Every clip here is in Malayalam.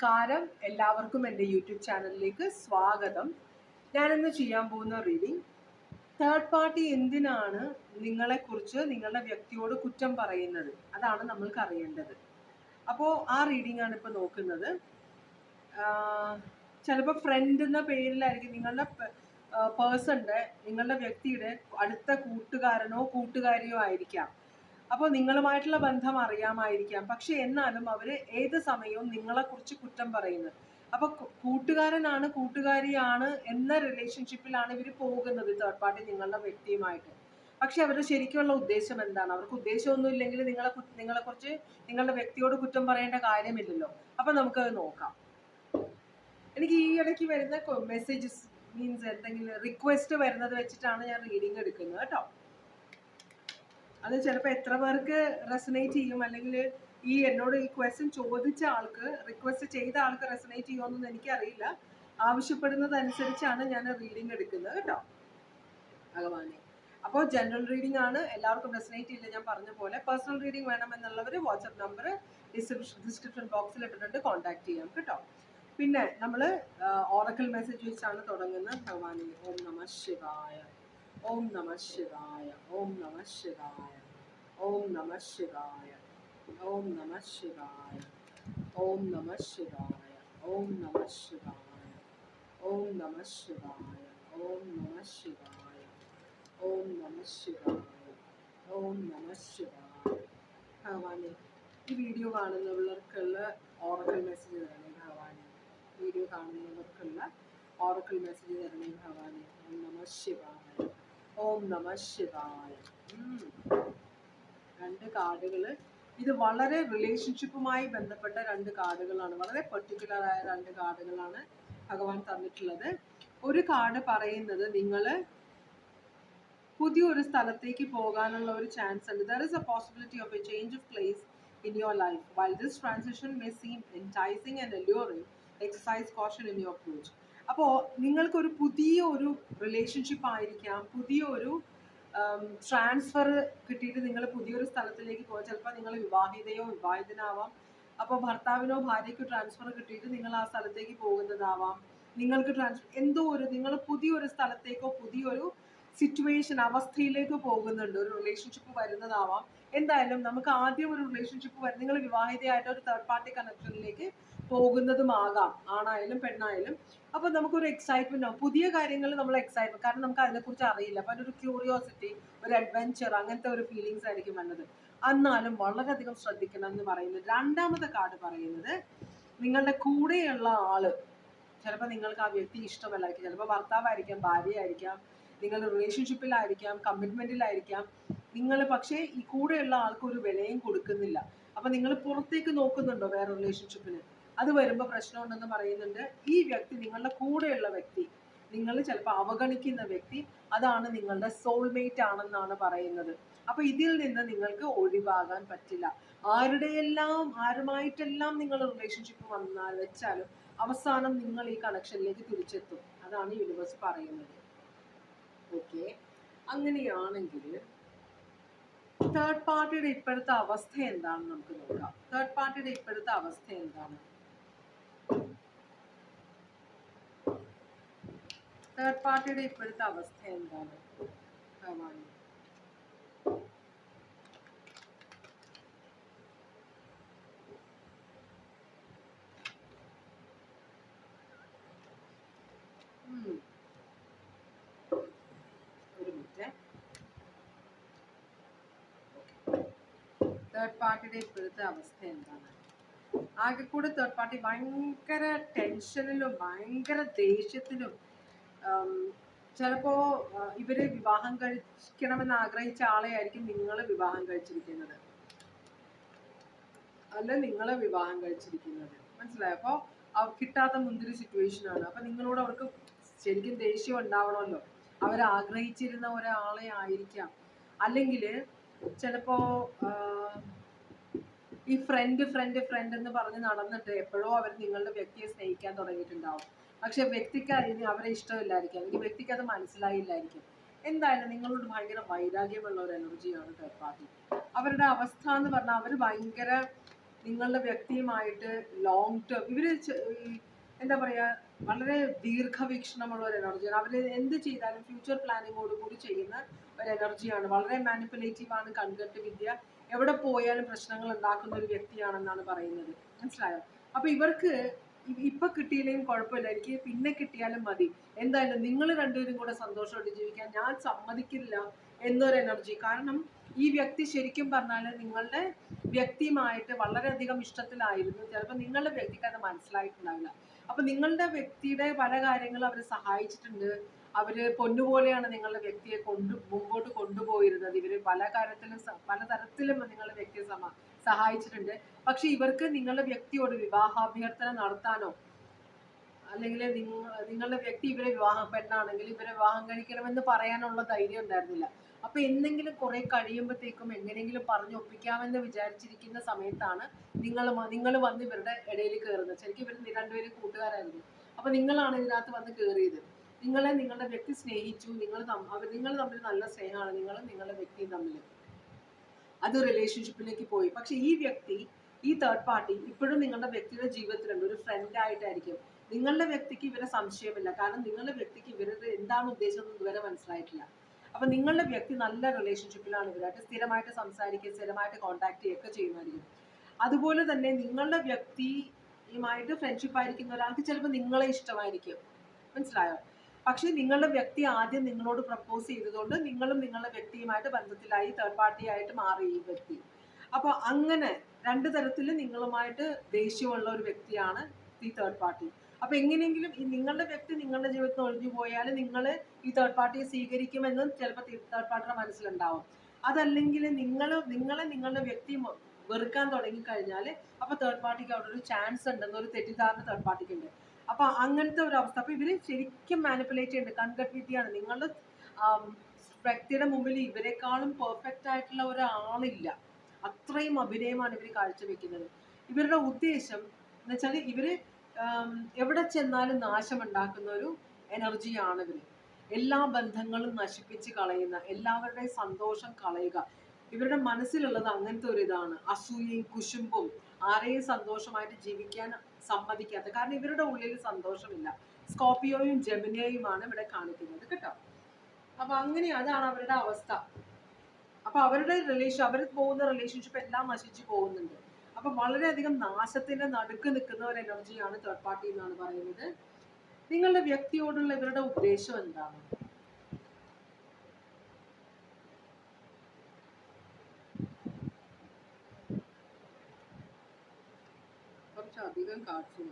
നമസ്കാരം. എല്ലാവർക്കും എന്റെ യൂട്യൂബ് ചാനലിലേക്ക് സ്വാഗതം. ഞാനിന്ന് ചെയ്യാൻ പോകുന്ന റീഡിംഗ് തേർഡ് പാർട്ടി എന്തിനാണ് നിങ്ങളെക്കുറിച്ച് നിങ്ങളുടെ വ്യക്തിയോട് കുറ്റം പറയുന്നത്? അതാണ് നമ്മൾക്ക് അറിയേണ്ടത്. അപ്പോൾ ആ റീഡിംഗ് ആണ് ഇപ്പോൾ നോക്കുന്നത്. ചിലപ്പോൾ ഫ്രണ്ട് എന്ന പേരിലായിരിക്കും നിങ്ങളുടെ പേഴ്സണിന്റെ നിങ്ങളുടെ വ്യക്തിയുടെ അടുത്ത കൂട്ടുകാരനോ കൂട്ടുകാരിയോ ആയിരിക്കാം. അപ്പോൾ നിങ്ങളുമായിട്ടുള്ള ബന്ധം അറിയാമായിരിക്കാം. പക്ഷെ എന്നാലും അവർ ഏത് സമയവും നിങ്ങളെക്കുറിച്ച് കുറ്റം പറയുന്നത്. അപ്പൊ കൂട്ടുകാരനാണ് കൂട്ടുകാരിയാണ് എന്ന റിലേഷൻഷിപ്പിലാണ് ഇവർ പോകുന്നത് തേർഡ് പാർട്ടി നിങ്ങളുടെ വ്യക്തിയുമായിട്ട്. പക്ഷെ അവരുടെ ശരിക്കുള്ള ഉദ്ദേശം എന്താണ്? അവർക്ക് ഉദ്ദേശമൊന്നും ഇല്ലെങ്കിൽ നിങ്ങളെ നിങ്ങളെ കുറിച്ച് നിങ്ങളുടെ വ്യക്തിയോട് കുറ്റം പറയേണ്ട കാര്യമില്ലല്ലോ. അപ്പൊ നമുക്കത് നോക്കാം. എനിക്ക് ഈ ഇടയ്ക്ക് വരുന്ന മെസ്സേജസ് മീൻസ് എന്തെങ്കിലും റിക്വസ്റ്റ് വരുന്നത് വെച്ചിട്ടാണ് ഞാൻ റീഡിങ് എടുക്കുന്നത് കേട്ടോ. അത് ചിലപ്പോൾ എത്ര പേർക്ക് റെസനേറ്റ് ചെയ്യും? അല്ലെങ്കിൽ ഈ എന്നോട് ഈ ക്വസ്റ്റ്യൻ ചോദിച്ച ആൾക്ക് റിക്വസ്റ്റ് ചെയ്ത ആൾക്ക് റെസനേറ്റ് ചെയ്യുമെന്നൊന്നും എനിക്കറിയില്ല. ആവശ്യപ്പെടുന്നതനുസരിച്ചാണ് ഞാൻ റീഡിംഗ് എടുക്കുന്നത് കേട്ടോ. ഭഗവാനെ. അപ്പോൾ ജനറൽ റീഡിംഗ് ആണ്. എല്ലാവർക്കും റെസനേറ്റ് ചെയ്യില്ല ഞാൻ പറഞ്ഞ പോലെ. പേഴ്സണൽ റീഡിംഗ് വേണമെന്നുള്ളവർ വാട്സപ്പ് നമ്പർ ഡിസ്ക്രിപ്ഷൻ ബോക്സിൽ ഇട്ടിട്ടുണ്ട്. കോൺടാക്ട് ചെയ്യാം കേട്ടോ. പിന്നെ നമ്മൾ ഓറക്കൽ മെസ്സേജ് വെച്ചാണ് തുടങ്ങുന്നത്. ഭഗവാനെ ഓം നമ ശിവായ. ഓം നമ ശിവായ ഓം നമ ശിവായ ഓം നമ ശിവായ ഓം നമ ശിവായ ഓം നമ ശിവായ ഓം നമ ശിവായ ഓം നമ ശിവായ ഓം നമ ശിവായ ഓം നമ ശിവായ ഓം നമ ശിവായ ഭഗവാനെ ഈ വീഡിയോ കാണുന്നവർക്കുള്ള ഓറക്കൽ മെസ്സേജ് തരണേ ഭഗവാനെ വീഡിയോ കാണുന്നവർക്കുള്ള ഓറക്കൽ മെസ്സേജ് തരണേ ഭഗവാനെ ഓം നമ ശിവായ ഓം നമ ശിവായ. രണ്ട് കാർഡുകൾ ഇത് വളരെ റിലേഷൻഷിപ്പുമായി ബന്ധപ്പെട്ട രണ്ട് കാർഡുകളാണ്. വളരെ പെർട്ടിക്കുലർ ആയ രണ്ട് കാർഡുകളാണ് ഭഗവാൻ തന്നിട്ടുള്ളത്. ഒരു കാർഡ് പറയുന്നത് നിങ്ങൾ പുതിയൊരു സ്ഥലത്തേക്ക് പോകാനുള്ള ഒരു ചാൻസ് ഉണ്ട്. There is a possibility of a change of place in your life. While this transition may seem enticing and alluring, exercise caution in your approach അപ്പോൾ നിങ്ങൾക്കൊരു പുതിയ ഒരു റിലേഷൻഷിപ്പ് ആയിരിക്കാം പുതിയ ഒരു ട്രാൻസ്ഫർ കിട്ടിയിട്ട് നിങ്ങൾ പുതിയൊരു സ്ഥലത്തിലേക്ക് പോകാം ചിലപ്പോൾ നിങ്ങൾ വിവാഹിതയോ വിവാഹിതനാവാം. അപ്പോൾ ഭർത്താവിനോ ഭാര്യയ്ക്കോ ട്രാൻസ്ഫർ കിട്ടിയിട്ട് നിങ്ങൾ ആ സ്ഥലത്തേക്ക് പോകുന്നതാവാം. നിങ്ങൾക്ക് ട്രാൻസ്ഫർ എന്തോ ഒരു നിങ്ങൾ പുതിയൊരു സ്ഥലത്തേക്കോ പുതിയൊരു സിറ്റുവേഷൻ അവസ്ഥയിലേക്ക് പോകുന്നുണ്ട്. ഒരു റിലേഷൻഷിപ്പ് വരുന്നതാവാം. എന്തായാലും നമുക്ക് ആദ്യം ഒരു റിലേഷൻഷിപ്പ് വരും നിങ്ങൾ വിവാഹിതയായിട്ട് ഒരു തേർഡ് പാർട്ടി കണക്ഷനിലേക്ക് പോകുന്നതുമാകാം ആണായാലും പെണ്ണായാലും. അപ്പോൾ നമുക്കൊരു എക്സൈറ്റ്മെന്റ് ആവും. പുതിയ കാര്യങ്ങൾ നമ്മൾ എക്സൈറ്റ്മെന്റ് കാരണം നമുക്ക് അതിനെ കുറിച്ച് അറിയില്ല. അപ്പോൾ അതിനൊരു ക്യൂരിയോസിറ്റി ഒരു അഡ്വഞ്ചർ അങ്ങനത്തെ ഒരു ഫീലിങ്സ് ആയിരിക്കും വന്നത്. എന്നാലും വളരെയധികം ശ്രദ്ധിക്കണം എന്ന് പറയുന്നത് രണ്ടാമത്തെ കാർഡ് പറയുന്നത് നിങ്ങളുടെ കൂടെയുള്ള ആൾ. ചിലപ്പോൾ നിങ്ങൾക്ക് ആ വ്യക്തി ഇഷ്ടമല്ലായിരിക്കും. ചിലപ്പോൾ ഭർത്താവായിരിക്കാം ഭാര്യയായിരിക്കാം നിങ്ങൾ റിലേഷൻഷിപ്പിലായിരിക്കാം കമ്മിറ്റ്മെന്റിലായിരിക്കാം നിങ്ങൾ പക്ഷേ ഈ കൂടെയുള്ള ആൾക്ക് ഒരു വിലയും കൊടുക്കുന്നില്ല. അപ്പൊ നിങ്ങൾ പുറത്തേക്ക് നോക്കുന്നുണ്ടോ വേറെ റിലേഷൻഷിപ്പിന് അത് വരുമ്പോൾ പ്രശ്നമുണ്ടെന്ന് പറയുന്നുണ്ട്. ഈ വ്യക്തി നിങ്ങളുടെ കൂടെയുള്ള വ്യക്തി നിങ്ങൾ ചിലപ്പോൾ അവഗണിക്കുന്ന വ്യക്തി അതാണ് നിങ്ങളുടെ സോൾമേറ്റ് ആണെന്നാണ് പറയുന്നത്. അപ്പൊ ഇതിൽ നിന്ന് നിങ്ങൾക്ക് ഒഴിവാകാൻ പറ്റില്ല. ആരുടെയെല്ലാം ആരുമായിട്ടെല്ലാം നിങ്ങൾ റിലേഷൻഷിപ്പ് വന്നാൽ വെച്ചാലും അവസാനം നിങ്ങൾ ഈ കണക്ഷനിലേക്ക് തിരിച്ചെത്തും. അതാണ് യൂണിവേഴ്സ് പറയുന്നത്. ഓക്കെ അങ്ങനെയാണെങ്കിൽ തേർഡ് പാർട്ടിയുടെ ഇപ്പോഴത്തെ അവസ്ഥ എന്താണെന്ന് നമുക്ക് നോക്കാം. തേർഡ് പാർട്ടിയുടെ ഇപ്പോഴത്തെ അവസ്ഥ എന്താണ്? തേർഡ് പാർട്ടിയുടെ ഇപ്പോഴത്തെ അവസ്ഥ എന്താണ്? ഭഗവാനെ ഉം. ഒരു മിനിറ്റ്. തേർഡ് പാർട്ടിയുടെ ഇപ്പോഴത്തെ അവസ്ഥ എന്താണ്? ആകെ കൂടെ തേർഡ് പാർട്ടി ഭയങ്കര ടെൻഷനിലും ഭയങ്കര ദേഷ്യത്തിലും ചിലപ്പോ ഇവർ വിവാഹം കഴിക്കണമെന്ന് ആഗ്രഹിച്ച ആളെ ആയിരിക്കും വിവാഹം കഴിച്ചിരിക്കുന്നത്. അല്ല നിങ്ങളെ വിവാഹം കഴിച്ചിരിക്കുന്നത്. മനസ്സിലായോ? അപ്പോൾ അവർ കിട്ടാത്ത മുന്തിരി സിറ്റുവേഷൻ ആണ്. അപ്പൊ നിങ്ങളോട് അവർക്ക് ശരിക്കും ദേഷ്യം ഉണ്ടാവണമല്ലോ. അവർ ആഗ്രഹിച്ചിരുന്ന ഒരാളെ ആയിരിക്കാം. അല്ലെങ്കിൽ ചിലപ്പോ ഈ ഫ്രണ്ട് ഫ്രണ്ട് ഫ്രണ്ട് എന്ന് പറഞ്ഞ് നടന്നിട്ട് എപ്പോഴോ അവർ നിങ്ങളുടെ വ്യക്തിയെ സ്നേഹിക്കാൻ തുടങ്ങിയിട്ടുണ്ടാവും. പക്ഷെ വ്യക്തിക്ക് അതിന് അവരെ ഇഷ്ടമില്ലായിരിക്കും. അല്ലെങ്കിൽ വ്യക്തിക്ക് അത് മനസ്സിലായില്ലായിരിക്കും. എന്തായാലും നിങ്ങളോട് ഭയങ്കര വൈരാഗ്യമുള്ള ഒരു എനർജിയാണ് തേർഡ് അവരുടെ അവസ്ഥ എന്ന് പറഞ്ഞാൽ അവർ ഭയങ്കര നിങ്ങളുടെ വ്യക്തിയുമായിട്ട് ലോങ് ടേം ഇവർ എന്താ പറയാ വളരെ ദീർഘവീക്ഷണമുള്ള ഒരു എനർജിയാണ്. അവർ എന്ത് ചെയ്താലും ഫ്യൂച്ചർ പ്ലാനിങ്ങോട് കൂടി ചെയ്യുന്ന ഒരു എനർജിയാണ്. വളരെ മാനിപ്പുലേറ്റീവ് ആണ് കൺകെട്ട് വിദ്യ. എവിടെ പോയാലും പ്രശ്നങ്ങൾ ഉണ്ടാക്കുന്ന ഒരു വ്യക്തിയാണെന്നാണ് പറയുന്നത്. മനസ്സിലായോ? അപ്പൊ ഇവർക്ക് ഇപ്പൊ കിട്ടിയില്ലെങ്കിൽ കുഴപ്പമില്ല. എനിക്ക് പിന്നെ കിട്ടിയാലും മതി. എന്തായാലും നിങ്ങൾ രണ്ടുപേരും കൂടെ സന്തോഷമായിട്ട് ജീവിക്കാൻ ഞാൻ സമ്മതിക്കില്ല എന്നൊരു എനർജി. കാരണം ഈ വ്യക്തി ശരിക്കും പറഞ്ഞാൽ നിങ്ങളുടെ വ്യക്തിയുമായിട്ട് വളരെയധികം ഇഷ്ടത്തിലായിരുന്നു. ചിലപ്പോൾ നിങ്ങളുടെ വ്യക്തിക്ക് അത് മനസ്സിലായിട്ടുണ്ടാവില്ല. അപ്പൊ നിങ്ങളുടെ വ്യക്തിയുടെ പല കാര്യങ്ങളും അവർ സഹായിച്ചിട്ടുണ്ട്. അവർ പൊന്നുപോലെയാണ് നിങ്ങളുടെ വ്യക്തിയെ കൊണ്ടു മുമ്പോട്ട് കൊണ്ടുപോയിരുന്നത്. ഇവർ പല കാര്യത്തിലും പലതരത്തിലും നിങ്ങളുടെ വ്യക്തിയെ സഹായിച്ചിട്ടുണ്ട്. പക്ഷെ ഇവർക്ക് നിങ്ങളുടെ വ്യക്തിയോട് വിവാഹാഭ്യർത്ഥന നടത്താനോ അല്ലെങ്കിൽ നിങ്ങളുടെ വ്യക്തി ഇവരെ വിവാഹം പെണ്ണാണെങ്കിൽ ഇവരെ വിവാഹം കഴിക്കണമെന്ന് പറയാനുള്ള ധൈര്യം ഉണ്ടായിരുന്നില്ല. അപ്പൊ എന്തെങ്കിലും കുറെ കഴിയുമ്പോഴത്തേക്കും എങ്ങനെയെങ്കിലും പറഞ്ഞു ഒപ്പിക്കാമെന്ന് വിചാരിച്ചിരിക്കുന്ന സമയത്താണ് നിങ്ങൾ നിങ്ങൾ വന്ന് ഇവരുടെ ഇടയിൽ കയറുന്നത്. ശരിക്കും ഇവർ രണ്ടുപേരും കൂട്ടുകാരായിരുന്നു. അപ്പൊ നിങ്ങളാണ് ഇതിനകത്ത് വന്ന് കയറിയത്. നിങ്ങളെ നിങ്ങളുടെ വ്യക്തി സ്നേഹിച്ചു നിങ്ങൾ അവർ നിങ്ങൾ തമ്മിൽ നല്ല സ്നേഹമാണ് നിങ്ങളും നിങ്ങളുടെ വ്യക്തിയും തമ്മിൽ. അത് റിലേഷൻഷിപ്പിലേക്ക് പോയി. പക്ഷെ ഈ വ്യക്തി ഈ തേർഡ് പാർട്ടി ഇപ്പോഴും നിങ്ങളുടെ വ്യക്തിയുടെ ജീവിതത്തിലുണ്ട്. ഒരു ഫ്രണ്ട് ആയിട്ടായിരിക്കും. നിങ്ങളുടെ വ്യക്തിക്ക് ഇവരെ സംശയമില്ല. കാരണം നിങ്ങളുടെ വ്യക്തിക്ക് ഇവരുടെ എന്താണ് ഉദ്ദേശം എന്ന് ഇതുവരെ മനസ്സിലായിട്ടില്ല. അപ്പൊ നിങ്ങളുടെ വ്യക്തി നല്ല റിലേഷൻഷിപ്പിലാണ് ഇവരായിട്ട് സ്ഥിരമായിട്ട് സംസാരിക്കുക സ്ഥിരമായിട്ട് കോൺടാക്ട് ചെയ്യുകയൊക്കെ ചെയ്യുമായിരിക്കും അതുപോലെ തന്നെ നിങ്ങളുടെ വ്യക്തിയുമായിട്ട് ഫ്രണ്ട്ഷിപ്പ് ആയിരിക്കുന്ന ഒരാൾക്ക് ചിലപ്പോൾ നിങ്ങളെ ഇഷ്ടമായിരിക്കും. മനസ്സിലായോ? പക്ഷേ നിങ്ങളുടെ വ്യക്തി ആദ്യം നിങ്ങളോട് പ്രപ്പോസ് ചെയ്തതുകൊണ്ട് നിങ്ങളും നിങ്ങളുടെ വ്യക്തിയുമായിട്ട് ബന്ധത്തിലായി തേർഡ് പാർട്ടി ആയിട്ട് മാറി ഈ വ്യക്തി. അപ്പൊ അങ്ങനെ രണ്ട് തരത്തിൽ നിങ്ങളുമായിട്ട് ദേഷ്യമുള്ള ഒരു വ്യക്തിയാണ് ഈ തേർഡ് പാർട്ടി അപ്പൊ എങ്ങനെയെങ്കിലും ഈ നിങ്ങളുടെ വ്യക്തി നിങ്ങളുടെ ജീവിതത്തിൽ ഒഴിഞ്ഞു പോയാൽ നിങ്ങൾ ഈ തേർഡ് പാർട്ടിയെ സ്വീകരിക്കുമെന്നും ചിലപ്പോൾ തേർഡ് പാർട്ടിയുടെ മനസ്സിലുണ്ടാവും. അതല്ലെങ്കിൽ നിങ്ങൾ നിങ്ങളെ നിങ്ങളുടെ വ്യക്തി വെറുക്കാൻ വെറുക്കാൻ തുടങ്ങിക്കഴിഞ്ഞാൽ അപ്പൊ തേർഡ് പാർട്ടിക്ക് അവിടെ ഒരു ചാൻസ് ഉണ്ടെന്ന് ഒരു തെറ്റിദ്ധാരണ തേർഡ് പാർട്ടിക്ക് ഉണ്ട്. അപ്പൊ അങ്ങനത്തെ ഒരു അവസ്ഥ. അപ്പൊ ഇവർ ശരിക്കും മാനിപ്പുലേറ്റ് ചെയ്യുന്നുണ്ട് കൺകട്ട് നിങ്ങളുടെ വ്യക്തിയുടെ മുമ്പിൽ ഇവരെക്കാളും പെർഫെക്റ്റ് ആയിട്ടുള്ള ഒരാളില്ല. അത്രയും അഭിനയമാണ് ഇവർ കാഴ്ചവെക്കുന്നത്. ഇവരുടെ ഉദ്ദേശം എന്ന് വെച്ചാൽ ഇവർ ആം, എവിടെ ചെന്നാലും നാശമുണ്ടാക്കുന്ന ഒരു എനർജിയാണ് ഇവർ. എല്ലാ ബന്ധങ്ങളും നശിപ്പിച്ച് കളയുന്ന എല്ലാവരുടെയും സന്തോഷം കളയുക. ഇവരുടെ മനസ്സിലുള്ളത് അങ്ങനത്തെ ഒരു ഇതാണ്. അസൂയയും കുശുമ്പും ആരെയും സന്തോഷമായിട്ട് ജീവിക്കാൻ സമ്മതിക്കാത്ത. കാരണം ഇവരുടെ ഉള്ളിൽ സന്തോഷമില്ല. സ്കോപ്പിയോയും ജെമിനയുമാണ് ഇവിടെ കാണിക്കുന്നത്. കേട്ടോ? അപ്പൊ അങ്ങനെ അതാണ് അവരുടെ അവസ്ഥ. അപ്പൊ അവരുടെ റിലേഷൻ അവർ പോകുന്ന റിലേഷൻഷിപ്പ് എല്ലാം നശിച്ചു പോകുന്നുണ്ട്. അപ്പൊ വളരെയധികം നാശത്തിന്റെ നടുക്ക് നിൽക്കുന്ന ഒരു എനർജിയാണ് തേർഡ് പാർട്ടി എന്നാണ് പറയുന്നത്. നിങ്ങളുടെ വ്യക്തിയോടുള്ള ഇവരുടെ ഉദ്ദേശം എന്താണ്? കുറച്ചധികം കാർഡ്സ്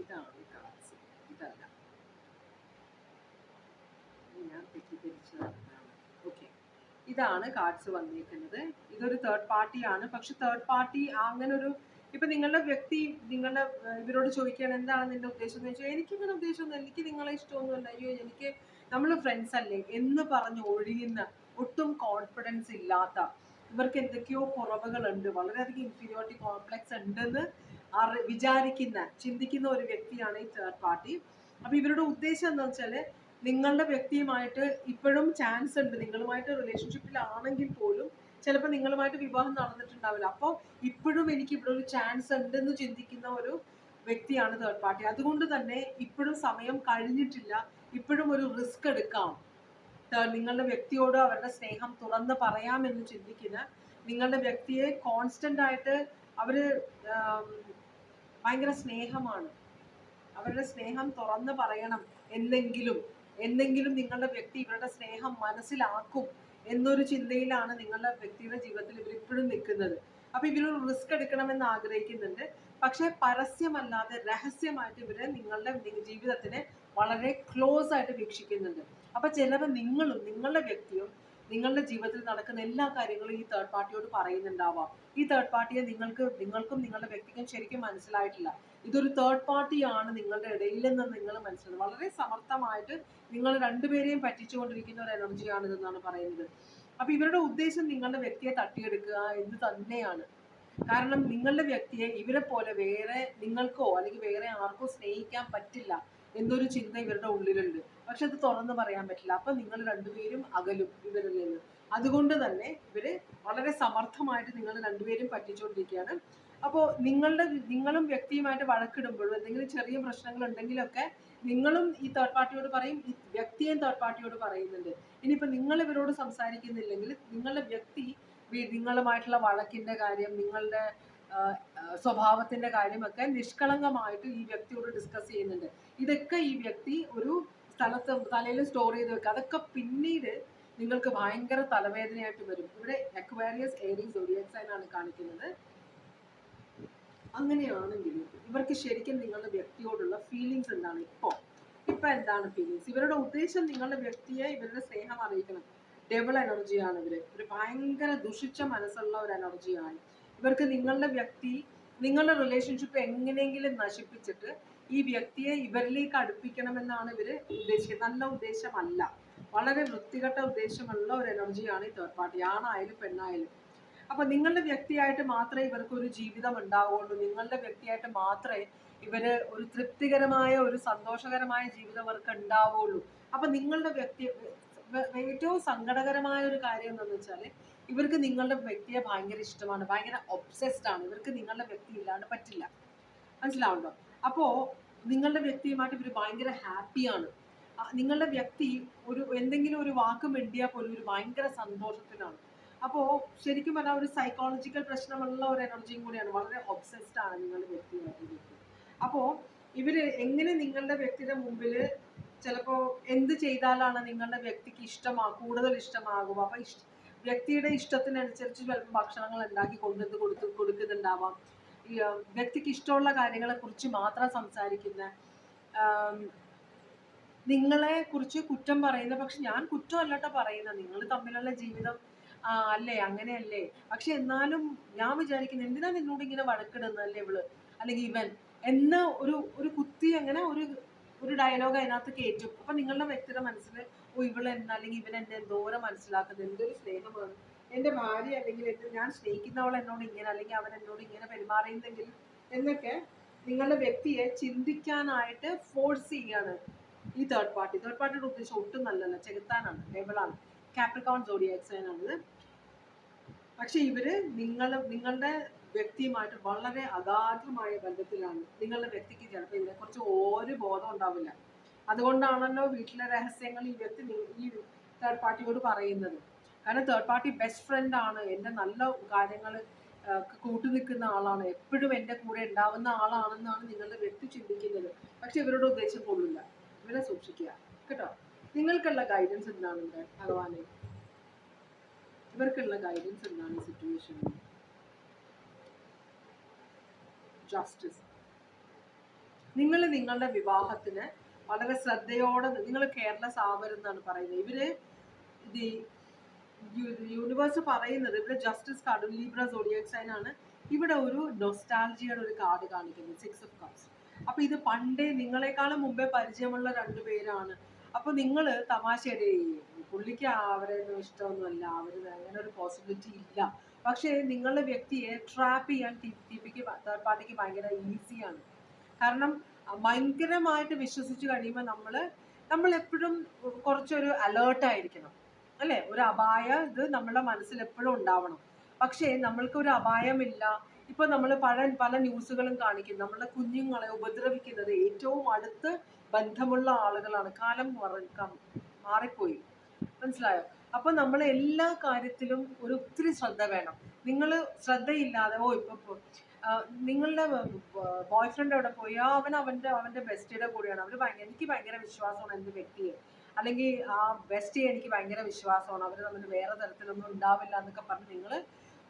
ഇതാണ് കാർഡ്സ് ഇതല്ല ഇത് ഞാൻ തെറ്റിദ്ധരിച്ചതാണ് ഓക്കെ ഇതാണ് കാർഡ്സ് വന്നിരിക്കുന്നത് ഇതൊരു തേർഡ് പാർട്ടിയാണ് പക്ഷെ തേർഡ് പാർട്ടി അങ്ങനെ ഒരു ഇപ്പൊ നിങ്ങളുടെ വ്യക്തി നിങ്ങളുടെ ഇവരോട് ചോദിക്കുകയാണ് എന്താണ് നിന്റെ ഉദ്ദേശം എന്ന് ചോദിച്ചാൽ എനിക്ക് ഇങ്ങനെ ഉദ്ദേശമൊന്നും എനിക്ക് നിങ്ങളെ ഇഷ്ടമൊന്നുമല്ല. അയ്യോ എനിക്ക് നമ്മൾ ഫ്രണ്ട്സ് അല്ലേ? എന്ന് പറഞ്ഞ് ഒഴിയുന്ന ഒട്ടും കോൺഫിഡൻസ് ഇല്ലാത്ത ഇവർക്ക് എന്തൊക്കെയോ കുറവുകളുണ്ട്. വളരെയധികം ഇൻഫീരിയോറിറ്റി കോംപ്ലക്സ് ഉണ്ടെന്ന് വിചാരിക്കുന്ന ചിന്തിക്കുന്ന ഒരു വ്യക്തിയാണ് ഈ തേർഡ് പാർട്ടി അപ്പൊ ഇവരുടെ ഉദ്ദേശം എന്താ വെച്ചാൽ നിങ്ങളുടെ വ്യക്തിയുമായിട്ട് ഇപ്പോഴും ചാൻസ് ഉണ്ട്. നിങ്ങളുമായിട്ട് റിലേഷൻഷിപ്പിലാണെങ്കിൽ പോലും ചിലപ്പോൾ നിങ്ങളുമായിട്ട് വിവാഹം നടന്നിട്ടുണ്ടാവില്ല. അപ്പോൾ ഇപ്പോഴും എനിക്ക് ഇവിടെ ഒരു ചാൻസ് ഉണ്ടെന്ന് ചിന്തിക്കുന്ന ഒരു വ്യക്തിയാണ് തേർഡ് പാർട്ടി അതുകൊണ്ട് തന്നെ ഇപ്പോഴും സമയം കഴിഞ്ഞിട്ടില്ല. ഇപ്പോഴും ഒരു റിസ്ക് എടുക്കാം. നിങ്ങളുടെ വ്യക്തിയോട് അവരുടെ സ്നേഹം തുറന്ന് പറയാമെന്ന് ചിന്തിക്കുന്ന നിങ്ങളുടെ വ്യക്തിയെ കോൺസ്റ്റന്റ് ആയിട്ട് അവർ ഭയങ്കര സ്നേഹമാണ്. അവരുടെ സ്നേഹം തുറന്ന് പറയണം. എന്നെങ്കിലും എന്നെങ്കിലും നിങ്ങളുടെ വ്യക്തി ഇവരുടെ സ്നേഹം മനസ്സിലാക്കും എന്നൊരു ചിന്തയിലാണ് നിങ്ങളുടെ വ്യക്തിയുടെ ജീവിതത്തിൽ ഇവർ ഇപ്പോഴും നിൽക്കുന്നത്. അപ്പൊ ഇവരൊരു റിസ്ക് എടുക്കണമെന്ന് ആഗ്രഹിക്കുന്നുണ്ട്. പക്ഷെ പരസ്യമല്ലാതെ രഹസ്യമായിട്ട് ഇവർ നിങ്ങളുടെ ജീവിതത്തിനെ വളരെ ക്ലോസ് ആയിട്ട് വീക്ഷിക്കുന്നുണ്ട്. അപ്പൊ ചിലപ്പോൾ നിങ്ങളും നിങ്ങളുടെ വ്യക്തിയും നിങ്ങളുടെ ജീവിതത്തിൽ നടക്കുന്ന എല്ലാ കാര്യങ്ങളും ഈ തേർഡ് പാർട്ടിയോട് പറയുന്നുണ്ടാവാം. ഈ തേർഡ് പാർട്ടിയെ നിങ്ങൾക്ക് നിങ്ങൾക്കും നിങ്ങളുടെ വ്യക്തിക്കും ശരിക്കും മനസ്സിലായിട്ടില്ല. ഇതൊരു തേർഡ് പാർട്ടിയാണ് നിങ്ങളുടെ ഇടയിൽ നിങ്ങൾ മനസ്സിലാക്കുന്നത് വളരെ സമർത്ഥമായിട്ട് നിങ്ങൾ രണ്ടുപേരെയും പറ്റിച്ചുകൊണ്ടിരിക്കുന്ന ഒരു എനർജിയാണ് ഇതെന്നാണ് പറയുന്നത്. അപ്പൊ ഇവരുടെ ഉദ്ദേശം നിങ്ങളുടെ വ്യക്തിയെ തട്ടിയെടുക്കുക എന്ന് തന്നെയാണ്. കാരണം നിങ്ങളുടെ വ്യക്തിയെ ഇവരെ പോലെ വേറെ നിങ്ങൾക്കോ അല്ലെങ്കിൽ വേറെ ആർക്കോ സ്നേഹിക്കാൻ പറ്റില്ല എന്നൊരു ചിന്ത ഇവരുടെ ഉള്ളിലുണ്ട്. പക്ഷെ അത് തുറന്നു പറയാൻ പറ്റില്ല. അപ്പൊ നിങ്ങൾ രണ്ടുപേരും അകലും ഇവരിൽ നിന്ന്. അതുകൊണ്ട് തന്നെ ഇവർ വളരെ സമർത്ഥമായിട്ട് നിങ്ങൾ രണ്ടുപേരും പറ്റിച്ചുകൊണ്ടിരിക്കുകയാണ്. അപ്പോൾ നിങ്ങളുടെ നിങ്ങളും വ്യക്തിയുമായിട്ട് വഴക്കിടുമ്പോഴും എന്തെങ്കിലും ചെറിയ പ്രശ്നങ്ങൾ ഉണ്ടെങ്കിലൊക്കെ നിങ്ങളും ഈ തേർഡ് പാർട്ടിയോട് പറയും ഈ വ്യക്തിയും തേർഡ് പാർട്ടിയോട് പറയുന്നുണ്ട്. ഇനിയിപ്പോൾ നിങ്ങൾ ഇവരോട് സംസാരിക്കുന്നില്ലെങ്കിൽ നിങ്ങളുടെ വ്യക്തി നിങ്ങളുമായിട്ടുള്ള വഴക്കിന്റെ കാര്യം നിങ്ങളുടെ സ്വഭാവത്തിന്റെ കാര്യമൊക്കെ നിഷ്കളങ്കമായിട്ട് ഈ വ്യക്തിയോട് ഡിസ്കസ് ചെയ്യുന്നുണ്ട്. ഇതൊക്കെ ഈ വ്യക്തി ഒരു സ്ഥലത്ത് തലയിൽ സ്റ്റോർ ചെയ്ത് വെക്കുക. അതൊക്കെ പിന്നീട് നിങ്ങൾക്ക് ഭയങ്കര തലവേദനയായിട്ട് വരും. ഇവിടെ അക്വാരിയസ് ഏരിയസ് ആണ് കാണിക്കുന്നത്. അങ്ങനെയാണെങ്കിൽ ഇവർക്ക് ശരിക്കും നിങ്ങളുടെ വ്യക്തിയോടുള്ള ഫീലിങ്സ് എന്താണ് ഇപ്പോൾ ഇപ്പം എന്താണ് ഫീലിങ്സ് ഇവരുടെ ഉദ്ദേശം നിങ്ങളുടെ വ്യക്തിയെ ഇവരുടെ സ്നേഹം അറിയിക്കണം. ഡബിൾ എനർജിയാണ് ഇവർ. ഒരു ഭയങ്കര ദുഷിച്ച മനസ്സുള്ള ഒരു എനർജിയാണ് ഇവർക്ക് നിങ്ങളുടെ വ്യക്തി നിങ്ങളുടെ റിലേഷൻഷിപ്പ് എങ്ങനെയെങ്കിലും നശിപ്പിച്ചിട്ട് ഈ വ്യക്തിയെ ഇവരിലേക്ക് അടുപ്പിക്കണമെന്നാണ് ഇവർ ഉദ്ദേശിക്കുന്നത്. നല്ല ഉദ്ദേശമല്ല. വളരെ വൃത്തികെട്ട ഉദ്ദേശമുള്ള ഒരു എനർജിയാണ് ഈ തേർഡ് പാർട്ടി ആണായാലും പെണ്ണായാലും. അപ്പൊ നിങ്ങളുടെ വ്യക്തിയായിട്ട് മാത്രമേ ഇവർക്ക് ഒരു ജീവിതം ഉണ്ടാവുള്ളൂ നിങ്ങളുടെ വ്യക്തിയായിട്ട് മാത്രമേ ഇവർ ഒരു തൃപ്തികരമായ ഒരു സന്തോഷകരമായ ജീവിതം അവർക്ക് ഉണ്ടാവുള്ളൂ അപ്പൊ നിങ്ങളുടെ വ്യക്തി ഏറ്റവും സങ്കടകരമായ ഒരു കാര്യം എന്താണെന്ന് വെച്ചാൽ ഇവർക്ക് നിങ്ങളുടെ വ്യക്തിയെ ഭയങ്കര ഇഷ്ടമാണ്. ഭയങ്കര ഒബ്സെസ്ഡ് ആണ്. ഇവർക്ക് നിങ്ങളുടെ വ്യക്തി ഇല്ലാണ്ട് പറ്റില്ല. മനസ്സിലാവുണ്ടോ? അപ്പോ നിങ്ങളുടെ വ്യക്തിയുമായിട്ട് ഇവർ ഭയങ്കര ഹാപ്പിയാണ് നിങ്ങളുടെ വ്യക്തി ഒരു എന്തെങ്കിലും ഒരു വാക്ക് മിണ്ടിയാൽ പോലും ഒരു ഭയങ്കര സന്തോഷത്തിലാണ്. അപ്പോൾ ശരിക്കും പറഞ്ഞാൽ ഒരു സൈക്കോളജിക്കൽ പ്രശ്നമുള്ള ഒരു എനർജിയും കൂടിയാണ്. വളരെ ഒബ്സെസ്ഡ് ആണ് നിങ്ങളുടെ വ്യക്തിയുമായിട്ട് അപ്പോ അപ്പോൾ ഇവർ എങ്ങനെ നിങ്ങളുടെ വ്യക്തിയുടെ മുമ്പിൽ ചിലപ്പോൾ എന്ത് ചെയ്താലാണ് നിങ്ങളുടെ വ്യക്തിക്ക് ഇഷ്ടമാ കൂടുതൽ ഇഷ്ടമാകും അപ്പൊ ഇഷ്ട വ്യക്തിയുടെ ഇഷ്ടത്തിനനുസരിച്ച് ചിലപ്പോൾ ഭക്ഷണങ്ങൾ ഉണ്ടാക്കി കൊണ്ടുവന്ന് കൊടുത്ത് കൊടുക്കുന്നുണ്ടാവാം. വ്യക്തിക്ക് ഇഷ്ടമുള്ള കാര്യങ്ങളെ കുറിച്ച് മാത്രം സംസാരിക്കുന്ന നിങ്ങളെ കുറിച്ച് കുറ്റം പറയുന്ന പക്ഷെ ഞാൻ കുറ്റം കുറ്റമല്ലട്ടോ പറയുന്നത്. നിങ്ങൾ തമ്മിലുള്ള ജീവിതം ആ അല്ലേ? അങ്ങനെയല്ലേ? പക്ഷെ എന്നാലും ഞാൻ വിചാരിക്കുന്നത് എന്തിനാ നിന്നോട് ഇങ്ങനെ വഴക്കിടുന്നല്ലേ ഇവൾ? അല്ലെങ്കിൽ ഇവൻ? എന്ന ഒരു ഒരു കുത്തി അങ്ങനെ ഒരു ഒരു ഡയലോഗ് അതിനകത്ത് കേറ്റും. അപ്പൊ നിങ്ങളുടെ വ്യക്തിയുടെ മനസ്സിൽ ഓ ഇവൾ എന്ന അല്ലെങ്കിൽ ഇവൻ എന്നെ എന്തോരം മനസ്സിലാക്കുന്നത്? എന്തൊരു സ്നേഹമാണ്. എന്റെ ഭാര്യ അല്ലെങ്കിൽ എന്റെ ഞാൻ സ്നേഹിക്കുന്നവൾ എന്നോട് ഇങ്ങനെ അല്ലെങ്കിൽ അവൻ എന്നോട് ഇങ്ങനെ പെരുമാറിയെങ്കിൽ എന്നൊക്കെ നിങ്ങളുടെ വ്യക്തിയെ ചിന്തിക്കാനായിട്ട് ഫോഴ്സ് ചെയ്യാണ് ഈ തേർഡ് പാർട്ടി തേർഡ് പാർട്ടിയുടെ ഉദ്ദേശം ഒട്ടും നല്ലതല്ല ചെകുത്താനാണ് ഡെബിളാണ് കാപ്രിക്കോൺ ജോഡിയാക്സ് ആണ്. പക്ഷെ ഇവർ നിങ്ങൾ നിങ്ങളുടെ വ്യക്തിയുമായിട്ട് വളരെ അഗാധമായ ബന്ധത്തിലാണ്. നിങ്ങളുടെ വ്യക്തിക്ക് ചിലപ്പോൾ ഇതിനെക്കുറിച്ച് ഒരു ബോധം ഉണ്ടാവില്ല. അതുകൊണ്ടാണല്ലോ വീട്ടിലെ രഹസ്യങ്ങൾ ഈ വ്യക്തി ഈ തേർഡ് പാർട്ടിയോട് പറയുന്നത്. കാരണം തേർഡ് പാർട്ടി ബെസ്റ്റ് ഫ്രണ്ട് ആണ്. എന്റെ നല്ല കാര്യങ്ങൾ കൂട്ടു നിൽക്കുന്ന ആളാണ്. എപ്പോഴും എന്റെ കൂടെ ഉണ്ടാവുന്ന ആളാണെന്നാണ് നിങ്ങളുടെ വ്യക്തി ചിന്തിക്കുന്നത്. പക്ഷെ ഇവരുടെ ഉദ്ദേശം കൊള്ളില്ല. ഇവരെ സൂക്ഷിക്കുക. കേട്ടോ? നിങ്ങൾക്കുള്ള ഗൈഡൻസ് എന്താണ് ഇവിടെ ഭഗവാനെ? ഇവർക്കുള്ള ഗൈഡൻസ് എന്താണ് ഈ സിറ്റുവേഷനിൽ ജസ്റ്റിസ് നിങ്ങൾ നിങ്ങളുടെ വിവാഹത്തിന് വളരെ ശ്രദ്ധയോടെ നിങ്ങൾ കെയർലെസ് ആവരുതെന്നാണ് പറയുന്നത്. ഇവർ ഇത് യൂണിവേഴ്സ് പറയുന്നത് ഇവിടെ justice card Libra zodiac sign ആണ് ഇവിടെ ഒരു നൊസ്റ്റാൾജിയുടെ ഒരു കാർഡ് കാണിക്കുന്നത് സിക്സ് ഓഫ് കപ്സ് അപ്പൊ ഇത് പണ്ടേ നിങ്ങളെക്കാളും മുമ്പേ പരിചയമുള്ള രണ്ടു പേരാണ്. അപ്പൊ നിങ്ങൾ തമാശയുടെ പുള്ളിക്ക് അവരെ ഒന്നും ഇഷ്ടമൊന്നുമല്ല അവർ അങ്ങനെ ഒരു പോസിബിലിറ്റി ഇല്ല. പക്ഷേ നിങ്ങളുടെ വ്യക്തിയെ ട്രാപ്പ് ചെയ്യാൻ ടിപിക്ക് തേർഡ് പാർട്ടിക്ക് ഭയങ്കര ഈസിയാണ് കാരണം ഭയങ്കരമായിട്ട് വിശ്വസിച്ച് കഴിയുമ്പോൾ നമ്മൾ നമ്മൾ എപ്പോഴും കുറച്ചൊരു അലേർട്ടായിരിക്കണം അല്ലേ? ഒരു അപായ ഇത് നമ്മുടെ മനസ്സിൽ എപ്പോഴും ഉണ്ടാവണം. പക്ഷേ നമ്മൾക്ക് ഒരു അപായമില്ല. ഇപ്പൊ നമ്മൾ പല പല ന്യൂസുകളും കാണിക്കും നമ്മളെ കുഞ്ഞുങ്ങളെ ഉപദ്രവിക്കുന്നത് ഏറ്റവും അടുത്ത് ബന്ധമുള്ള ആളുകളാണ്. കാലം മാറിപ്പോയി. മനസ്സിലായോ? അപ്പൊ നമ്മൾ എല്ലാ കാര്യത്തിലും ഒരു ഒത്തിരി ശ്രദ്ധ വേണം. നിങ്ങൾ ശ്രദ്ധയില്ലാതെ ഓ ഇപ്പൊ നിങ്ങളുടെ ബോയ് ഫ്രണ്ട് അവിടെ പോയി അവൻ അവന്റെ അവന്റെ ബെസ്റ്റിയുടെ കൂടെയാണ്. അവർ ഭയങ്കര എനിക്ക് ഭയങ്കര വിശ്വാസമാണ് എന്റെ വ്യക്തിയെ. അല്ലെങ്കിൽ ആ ബെസ്റ്റിയെ എനിക്ക് ഭയങ്കര വിശ്വാസമാണ്. അവർ തമ്മിൽ വേറെ തരത്തിലൊന്നും ഉണ്ടാവില്ല എന്നൊക്കെ പറഞ്ഞ് നിങ്ങൾ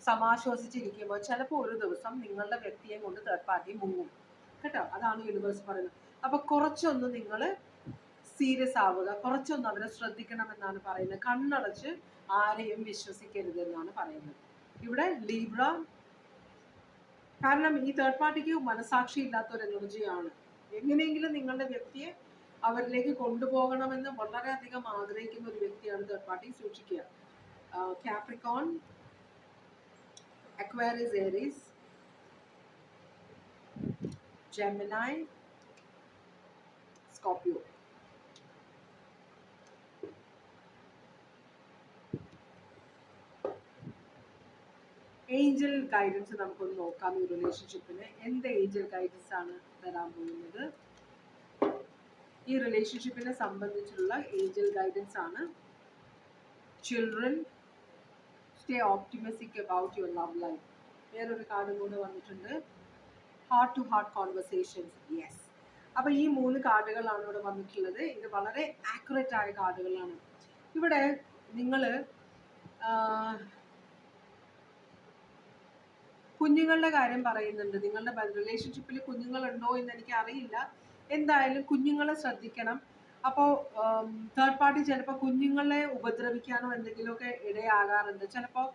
സമാശ്വസിച്ചിരിക്കുമ്പോൾ ചിലപ്പോൾ ഒരു ദിവസം നിങ്ങളുടെ വ്യക്തിയെ കൊണ്ട് തേർഡ് പാർട്ടി മുങ്ങും. കേട്ടോ? അതാണ് യൂണിവേഴ്സ് പറയുന്നത്. അപ്പൊ കുറച്ചൊന്ന് നിങ്ങൾ സീരിയസ് ആവുക കുറച്ചൊന്ന് അവരെ ശ്രദ്ധിക്കണം എന്നാണ് പറയുന്നത്. കണ്ണടച്ച് ആരെയും വിശ്വസിക്കരുത് എന്നാണ് പറയുന്നത്. ഇവിടെ ലീബ്ര കാരണം ഈ തേർഡ് പാർട്ടിക്ക് മനസാക്ഷി ഇല്ലാത്ത ഒരു എനർജിയാണ് എങ്ങനെയെങ്കിലും നിങ്ങളുടെ വ്യക്തിയെ അവരിലേക്ക് കൊണ്ടുപോകണമെന്ന് വളരെയധികം ആഗ്രഹിക്കുന്ന ഒരു വ്യക്തിയാണ് തേർഡ് പാർട്ടി സൂക്ഷിക്കുക. Capricorn Aquarius, Aries, Gemini, Scorpio. Angel guidance നമുക്കൊന്ന് നോക്കാം ഈ റിലേഷൻഷിപ്പിന് എന്ത് ഏഞ്ചൽ ഗൈഡൻസ് ആണ് തരാൻ പോകുന്നത് ഈ റിലേഷൻഷിപ്പിനെ സംബന്ധിച്ചുള്ള ഏഞ്ചൽ ഗൈഡൻസ് ആണ് children stay optimistic about your love life വേറൊരു കാർഡും കൂടെ വന്നിട്ടുണ്ട്. Heart to heart conversations yes അപ്പോൾ ഈ മൂന്ന് കാർഡുകളാണ് ഇവിടെ വന്നിട്ടുള്ളത്. ഇത് വളരെ ആക്യുറേറ്റ് ആയ കാർഡുകളാണ്. ഇവിടെ നിങ്ങൾ കുഞ്ഞുങ്ങളുടെ കാര്യം പറയുന്നുണ്ട്. നിങ്ങളുടെ റിലേഷൻഷിപ്പിൽ കുഞ്ഞുങ്ങളുണ്ടോ എന്ന് എനിക്ക് അറിയില്ല എന്തായാലും കുഞ്ഞുങ്ങളെ ശ്രദ്ധിക്കണം. അപ്പോൾ തേർഡ് പാർട്ടി ചിലപ്പോൾ കുഞ്ഞുങ്ങളെ ഉപദ്രവിക്കാനോ എന്തെങ്കിലുമൊക്കെ ഇടയാകാറുണ്ട്. ചിലപ്പോൾ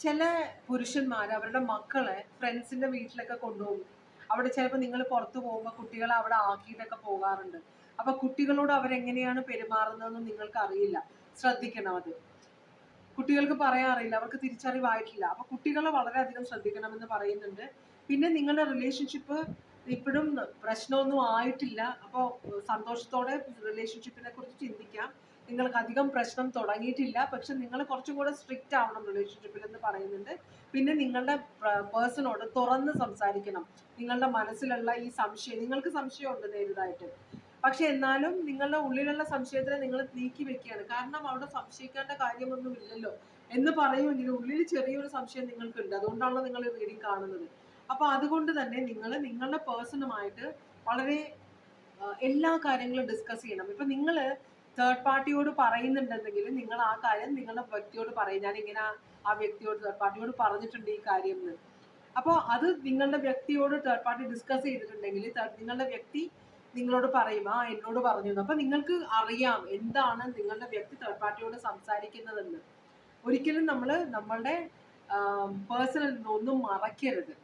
ചില പുരുഷന്മാർ അവരുടെ മക്കളെ ഫ്രണ്ട്സിന്റെ വീട്ടിലൊക്കെ കൊണ്ടുപോകും. അവിടെ ചിലപ്പോൾ നിങ്ങൾ പുറത്തു പോകുമ്പോൾ കുട്ടികളെ അവിടെ ആക്കിയിട്ടൊക്കെ പോകാറുണ്ട്. അപ്പൊ കുട്ടികളോട് അവരെങ്ങനെയാണ് പെരുമാറുന്നതെന്ന് നിങ്ങൾക്ക് അറിയില്ല ശ്രദ്ധിക്കണം അത്. കുട്ടികൾക്ക് പറയാൻ അറിയില്ല അവർക്ക് തിരിച്ചറിവായിട്ടില്ല. അപ്പൊ കുട്ടികളെ വളരെയധികം ശ്രദ്ധിക്കണമെന്ന് പറയുന്നുണ്ട്. പിന്നെ നിങ്ങളുടെ റിലേഷൻഷിപ്പ് ഇപ്പോഴും പ്രശ്നമൊന്നും ആയിട്ടില്ല. അപ്പോൾ സന്തോഷത്തോടെ റിലേഷൻഷിപ്പിനെ കുറിച്ച് ചിന്തിക്കാം. നിങ്ങൾക്ക് അധികം പ്രശ്നം തുടങ്ങിയിട്ടില്ല. പക്ഷെ നിങ്ങൾ കുറച്ചും കൂടെ സ്ട്രിക്റ്റ് ആവണം റിലേഷൻഷിപ്പിൽ എന്ന് പറയുന്നുണ്ട്. പിന്നെ നിങ്ങളുടെ പേഴ്സണോട് തുറന്ന് സംസാരിക്കണം. നിങ്ങളുടെ മനസ്സിലുള്ള ഈ സംശയം നിങ്ങൾക്ക് സംശയമുണ്ട് നേരിതായിട്ട് പക്ഷെ എന്നാലും നിങ്ങളുടെ ഉള്ളിലുള്ള സംശയത്തിനെ നിങ്ങൾ നീക്കി വെക്കുകയാണ്. കാരണം അവിടെ സംശയിക്കേണ്ട കാര്യമൊന്നും ഇല്ലല്ലോ എന്ന് പറയുമെങ്കിലും ഉള്ളിൽ ചെറിയൊരു സംശയം നിങ്ങൾക്കുണ്ട്. അതുകൊണ്ടാണല്ലോ നിങ്ങൾ റീഡിങ് കാണുന്നത്. അപ്പൊ അതുകൊണ്ട് തന്നെ നിങ്ങൾ നിങ്ങളുടെ പേഴ്സണുമായിട്ട് വളരെ എല്ലാ കാര്യങ്ങളും ഡിസ്കസ് ചെയ്യണം. ഇപ്പൊ നിങ്ങൾ തേർഡ് പാർട്ടിയോട് പറയുന്നുണ്ടെങ്കിൽ നിങ്ങൾ ആ കാര്യം നിങ്ങളുടെ വ്യക്തിയോട് പറയും. ഞാൻ ഇങ്ങനെ ആ വ്യക്തിയോട് തേർഡ് പാർട്ടിയോട് പറഞ്ഞിട്ടുണ്ട് ഈ കാര്യം എന്ന് അപ്പോൾ അത് നിങ്ങളുടെ വ്യക്തിയോട് തേർഡ് പാർട്ടി ഡിസ്കസ് ചെയ്തിട്ടുണ്ടെങ്കിൽ നിങ്ങളുടെ വ്യക്തി നിങ്ങളോട് പറയും ആ എന്നോട് പറഞ്ഞു അപ്പൊ നിങ്ങൾക്ക് അറിയാം എന്താണ് നിങ്ങളുടെ വ്യക്തി തേർഡ് പാർട്ടിയോട് സംസാരിക്കുന്നതെന്ന്. ഒരിക്കലും നമ്മൾ നമ്മളുടെ പേഴ്സണൽ ഒന്നും മറക്കരുത്.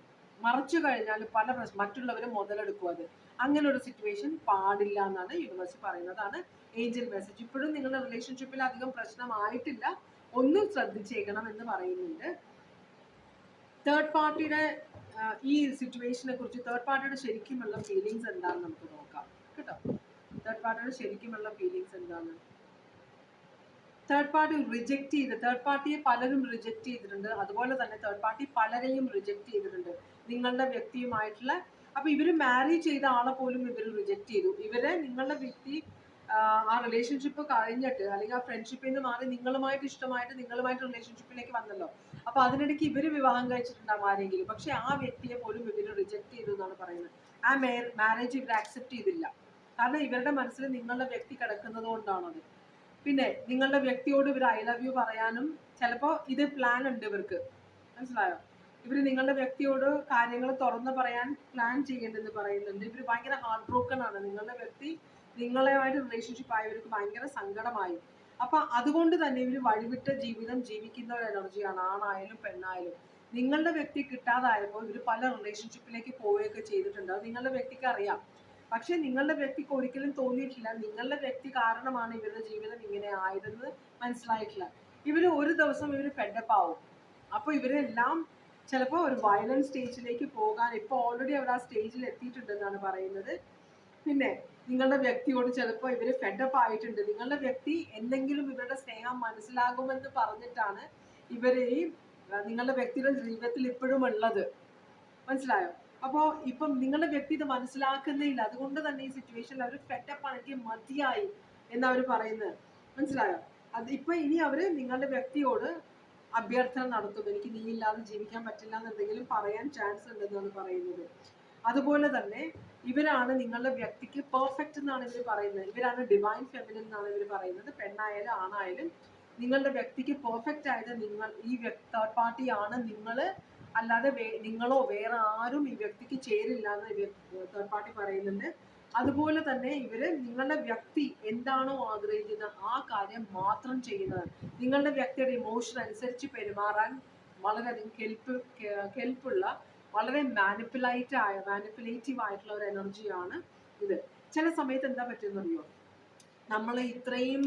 മറച്ചു കഴിഞ്ഞാൽ പല പ്രശ്നം മറ്റുള്ളവരും മുതലെടുക്കും അത്. അങ്ങനെ ഒരു സിറ്റുവേഷൻ പാടില്ല എന്നാണ് യൂണിവേഴ്സിറ്റി പറയുന്നതാണ് ഏഞ്ചൽ മെസ്സേജ് ഇപ്പോഴും നിങ്ങളുടെ റിലേഷൻഷിപ്പിൽ അധികം പ്രശ്നമായിട്ടില്ല. ഒന്നും ശ്രദ്ധിച്ചേക്കണം എന്ന് പറയുന്നുണ്ട്. തേർഡ് പാർട്ടിയുടെ ഈ സിറ്റുവേഷനെ കുറിച്ച് തേർഡ് പാർട്ടിയുടെ ശരിക്കുമുള്ള ഫീലിങ്സ് എന്താണെന്ന് നമുക്ക് നോക്കാം. കേട്ടോ? തേർഡ് പാർട്ടിയുടെ ശരിക്കുമുള്ള ഫീലിങ്സ് എന്താണ്? തേർഡ് പാർട്ടി റിജക്റ്റ് ചെയ്ത് തേർഡ് പാർട്ടിയെ പലരും റിജക്റ്റ് ചെയ്തിട്ടുണ്ട്. അതുപോലെ തന്നെ തേർഡ് പാർട്ടി പലരെയും റിജക്റ്റ് ചെയ്തിട്ടുണ്ട്. നിങ്ങളുടെ വ്യക്തിയുമായിട്ടുള്ള അപ്പൊ ഇവർ മാരി ചെയ്ത ആളെ പോലും ഇവർ റിജക്ട് ചെയ്തു. ഇവരെ നിങ്ങളുടെ വ്യക്തി ആ റിലേഷൻഷിപ്പ് കഴിഞ്ഞിട്ട് അല്ലെങ്കിൽ ആ ഫ്രണ്ട്ഷിപ്പിൽ നിന്ന് മാറി നിങ്ങളുമായിട്ട് ഇഷ്ടമായിട്ട് നിങ്ങളുമായിട്ട് റിലേഷൻഷിപ്പിലേക്ക് വന്നല്ലോ. അപ്പൊ അതിനിടയ്ക്ക് ഇവർ വിവാഹം കഴിച്ചിട്ടുണ്ടാവും ആരെങ്കിലും. പക്ഷെ ആ വ്യക്തിയെ പോലും ഇവർ റിജക്ട് ചെയ്തു എന്നാണ് പറയുന്നത്. ആ മാരേജ് ഇവർ ആക്സെപ്റ്റ് ചെയ്തില്ല. കാരണം ഇവരുടെ മനസ്സിൽ നിങ്ങളുടെ വ്യക്തി കിടക്കുന്നത് കൊണ്ടാണത് പിന്നെ നിങ്ങളുടെ വ്യക്തിയോട് ഇവർ ഐ ലവ് യു പറയാനും ചിലപ്പോൾ ഇത് പ്ലാൻ ഉണ്ട് ഇവർക്ക്. മനസ്സിലായോ? ഇവർ നിങ്ങളുടെ വ്യക്തിയോട് കാര്യങ്ങൾ തുറന്ന് പറയാൻ പ്ലാൻ ചെയ്യേണ്ടെന്ന് പറയുന്നുണ്ട്. ഇവർ ഭയങ്കര ഹാർട്ട് ബ്രോക്കൺ ആണ്. നിങ്ങളുടെ വ്യക്തി നിങ്ങളുമായിട്ട് റിലേഷൻഷിപ്പ് ആയവർക്ക് ഭയങ്കര സങ്കടമായി. അപ്പൊ അതുകൊണ്ട് തന്നെ ഇവർ വഴിവിട്ട ജീവിതം ജീവിക്കുന്ന ഒരു എനർജിയാണ് ആണായാലും പെണ്ണായാലും. നിങ്ങളുടെ വ്യക്തി കിട്ടാതായപ്പോൾ ഇവർ പല റിലേഷൻഷിപ്പിലേക്ക് പോവുകയൊക്കെ ചെയ്തിട്ടുണ്ട്. അത് നിങ്ങളുടെ വ്യക്തിക്ക് അറിയാം. പക്ഷെ നിങ്ങളുടെ വ്യക്തിക്ക് ഒരിക്കലും തോന്നിയിട്ടില്ല. നിങ്ങളുടെ വ്യക്തി കാരണമാണ് ഇവരുടെ ജീവിതം ഇങ്ങനെ ആയതെന്ന് മനസ്സിലായിട്ടില്ല. ഇവർ ഒരു ദിവസം ഇവർ ഫെഡപ്പ് ആവും അപ്പോൾ ഇവരെല്ലാം ചിലപ്പോൾ ഒരു വയലൻസ് സ്റ്റേജിലേക്ക് പോകാൻ ഇപ്പോൾ ഓൾറെഡി അവർ ആ സ്റ്റേജിൽ എത്തിയിട്ടുണ്ടെന്നാണ് പറയുന്നത്. പിന്നെ നിങ്ങളുടെ വ്യക്തിയോട് ചിലപ്പോൾ ഇവർ ഫെഡപ്പ് ആയിട്ടുണ്ട്. നിങ്ങളുടെ വ്യക്തി എന്തെങ്കിലും ഇവരുടെ സ്നേഹം മനസ്സിലാകുമെന്ന് പറഞ്ഞിട്ടാണ് ഇവർ ഈ നിങ്ങളുടെ വ്യക്തിയുടെ ജീവിതത്തിൽ ഇപ്പോഴും ഉള്ളത്. മനസ്സിലായോ? അപ്പോൾ ഇപ്പം നിങ്ങളുടെ വ്യക്തി ഇത് മനസ്സിലാക്കുന്നില്ല. അതുകൊണ്ട് തന്നെ ഈ സിറ്റുവേഷനിൽ അവർ ഫെഡപ്പ് ആണെങ്കിൽ മതിയായി എന്ന് അവർ പറയുന്നത്. മനസ്സിലായോ? അത് ഇപ്പൊ ഇനി അവർ നിങ്ങളുടെ വ്യക്തിയോട് അഭ്യർത്ഥന നടത്തും എനിക്ക് നീ ഇല്ലാതെ ജീവിക്കാൻ പറ്റില്ല എന്ന് എന്തെങ്കിലും പറയാൻ ചാൻസ് ഉണ്ടെന്നാണ് പറയുന്നത്. അതുപോലെ തന്നെ ഇവരാണ് നിങ്ങളുടെ വ്യക്തിക്ക് പെർഫെക്റ്റ് എന്നാണ് ഇവർ പറയുന്നത്. ഇവരാണ് ഡിവൈൻ ഫെമിനിൻ എന്നാണ് ഇവർ പറയുന്നത്. പെണ്ണായാലും ആണായാലും നിങ്ങളുടെ വ്യക്തിക്ക് പെർഫെക്റ്റ് ആയത് നിങ്ങൾ ഈ തേർഡ് പാർട്ടി ആണ് നിങ്ങൾ അല്ലാതെ നിങ്ങളോ വേറെ ആരും ഈ വ്യക്തിക്ക് ചേരില്ല എന്ന് തേർഡ് പാർട്ടി പറയുന്നുണ്ട്. അതുപോലെ തന്നെ ഇവർ നിങ്ങളുടെ വ്യക്തി എന്താണോ ആഗ്രഹിക്കുന്നത് ആ കാര്യം മാത്രം ചെയ്യുന്നത്. നിങ്ങളുടെ വ്യക്തിയുടെ ഇമോഷൻ അനുസരിച്ച് പെരുമാറാൻ വളരെയധികം കെൽപ്പ് കെൽപ്പുള്ള വളരെ മാനിപ്പുലേറ്റ് ആയ മാനിപ്പുലേറ്റീവ് ആയിട്ടുള്ള ഒരു എനർജിയാണ് ഇത്. ചില സമയത്ത് എന്താ പറ്റുന്നറിയോ? നമ്മൾ ഇത്രയും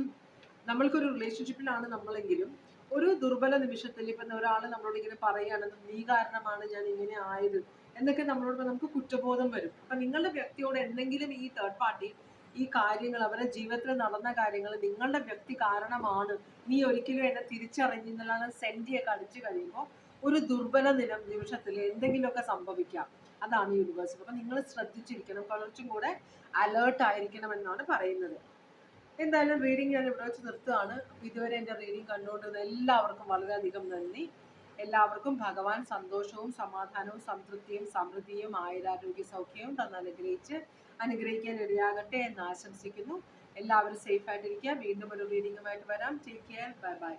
നമ്മൾക്കൊരു റിലേഷൻഷിപ്പിലാണ് നമ്മളെങ്കിലും ഒരു ദുർബല നിമിഷത്തിൽ ഇപ്പം ഒരാൾ നമ്മളോട് ഇങ്ങനെ പറയുകയാണ് നീ കാരണമാണ് ഞാൻ ഇങ്ങനെ ആയത്. എന്നൊക്കെ നമ്മളോട് നമുക്ക് കുറ്റബോധം വരും. അപ്പൊ നിങ്ങളുടെ വ്യക്തിയോട് എന്തെങ്കിലും ഈ തേർഡ് പാർട്ടി ഈ കാര്യങ്ങൾ അവരുടെ ജീവിതത്തിൽ നടന്ന കാര്യങ്ങൾ നിങ്ങളുടെ വ്യക്തി കാരണമാണ്. നീ ഒരിക്കലും എന്നെ തിരിച്ചറിഞ്ഞില്ലെന്ന് സെന്റിയൊക്കെ അടിച്ചു കഴിയുമ്പോൾ ഒരു ദുർബല നില നിമിഷത്തിൽ എന്തെങ്കിലുമൊക്കെ സംഭവിക്കാം. അതാണ് യൂണിവേഴ്സ് അപ്പം നിങ്ങൾ ശ്രദ്ധിച്ചിരിക്കണം. കുറച്ചും കൂടെ അലേർട്ട് ആയിരിക്കണം എന്നാണ് പറയുന്നത്. എന്തായാലും റീഡിങ് ഞാൻ ഇവിടെ വെച്ച് നിർത്തുകയാണ്. ഇതുവരെ എന്റെ റീഡിങ് കണ്ടുകൊണ്ടിരുന്ന എല്ലാവർക്കും വളരെയധികം നന്ദി. എല്ലാവർക്കും ഭഗവാൻ സന്തോഷവും സമാധാനവും സംതൃപ്തിയും സമൃദ്ധിയും ആയുരാരോഗ്യ സൗഖ്യവും തന്നനുഗ്രഹിച്ച് അനുഗ്രഹിക്കാൻ ഇടയാകട്ടെ എന്ന് ആശംസിക്കുന്നു. എല്ലാവരും സേഫ് ആയിട്ടിരിക്കുക. വീണ്ടും ഒരു റീഡിങ്ങുമായിട്ട് വരാം. Take care bye bye